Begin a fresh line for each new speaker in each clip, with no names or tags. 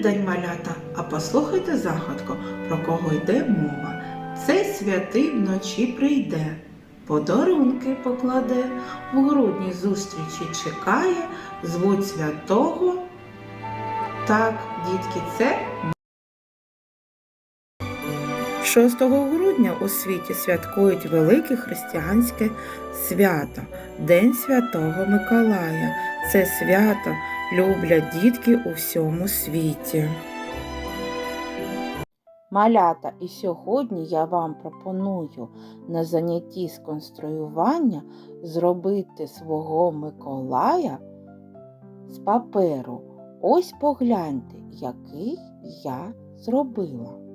день, малята, а послухайте загадку, про кого йде мова. Цей святий вночі прийде, подарунки покладе, в грудні зустрічі чекає, звуть святого. Так, дітки, це 6 грудня у світі святкують велике християнське свято День Святого Миколая. Це свято люблять дітки у всьому світі. Малята, і сьогодні я вам пропоную на занятті з конструювання зробити свого Миколая з паперу. Ось погляньте, який я зробила.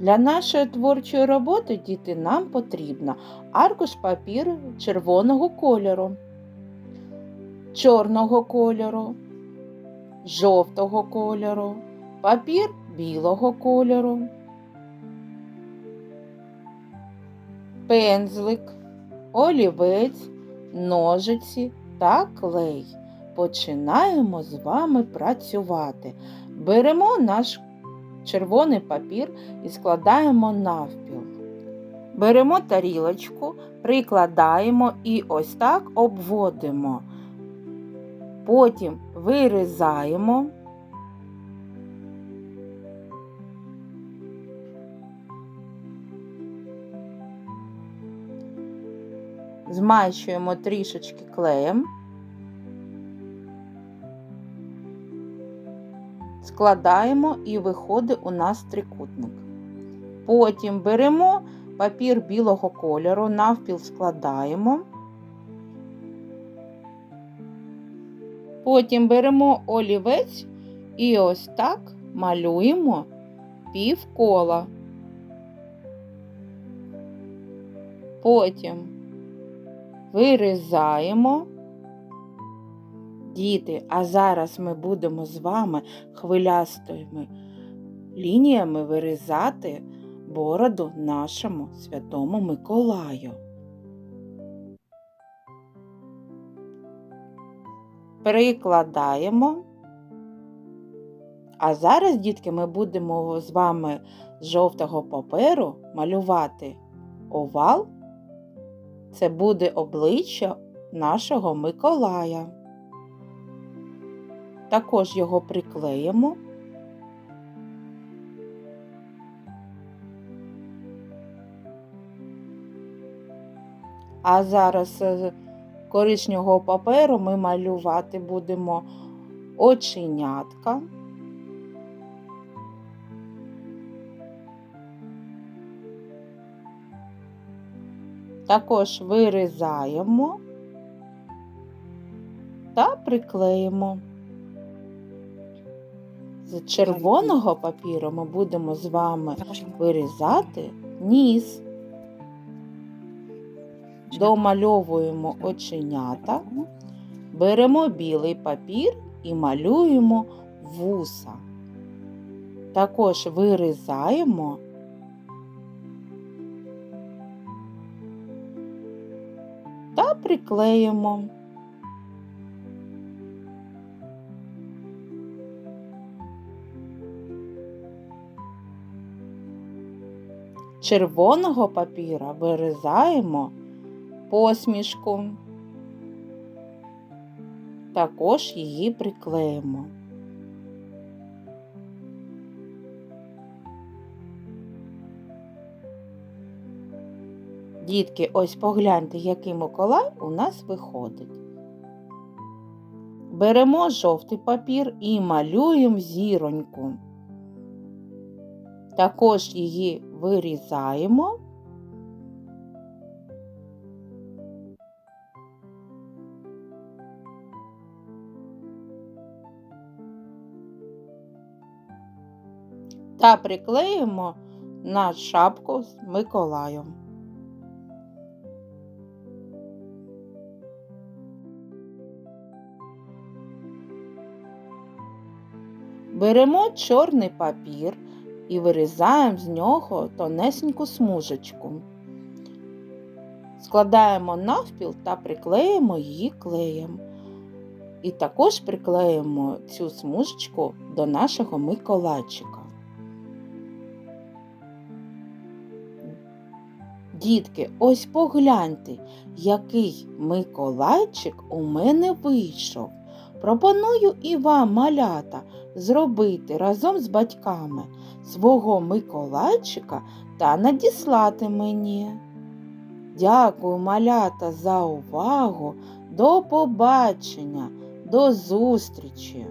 Для нашої творчої роботи діти нам потрібно аркуш папіру червоного кольору, чорного кольору, жовтого кольору, папір білого кольору, пензлик, олівець, ножиці та клей. Починаємо з вами працювати. Беремо наш червоний папір і складаємо навпіл. Беремо тарілочку, прикладаємо і ось так обводимо. Потім вирізаємо. Змащуємо трішечки клеєм. Складаємо і виходить у нас трикутник. Потім беремо папір білого кольору, навпіл складаємо. Потім беремо олівець і ось так малюємо півкола. Потім вирізаємо. Діти, а зараз ми будемо з вами хвилястими лініями вирізати бороду нашому святому Миколаю. Перекладаємо. А зараз, дітки, ми будемо з вами з жовтого паперу малювати овал. Це буде обличчя нашого Миколая. Також його приклеїмо. А зараз з коричневого паперу ми малювати будемо оченятка. Також вирізаємо та приклеїмо. З червоного папіру ми будемо з вами вирізати ніс. Домальовуємо оченята, беремо білий папір і малюємо вуса. Також вирізаємо та приклеїмо. Червоного папіра вирізаємо посмішку. Також її приклеїмо. Дітки, ось погляньте, який Миколай у нас виходить. Беремо жовтий папір і малюємо зіроньку. Також її вирізаємо. Та приклеїмо на шапку з Миколаєм. Беремо чорний папір і вирізаємо з нього тонесеньку смужечку. Складаємо навпіл та приклеїмо її клеєм. І також приклеїмо цю смужечку до нашого миколайчика. Дітки, ось погляньте, який миколайчик у мене вийшов. Пропоную і вам, малята, зробити разом з батьками свого миколайчика та надіслати мені. Дякую, малята, за увагу. До побачення, до зустрічі!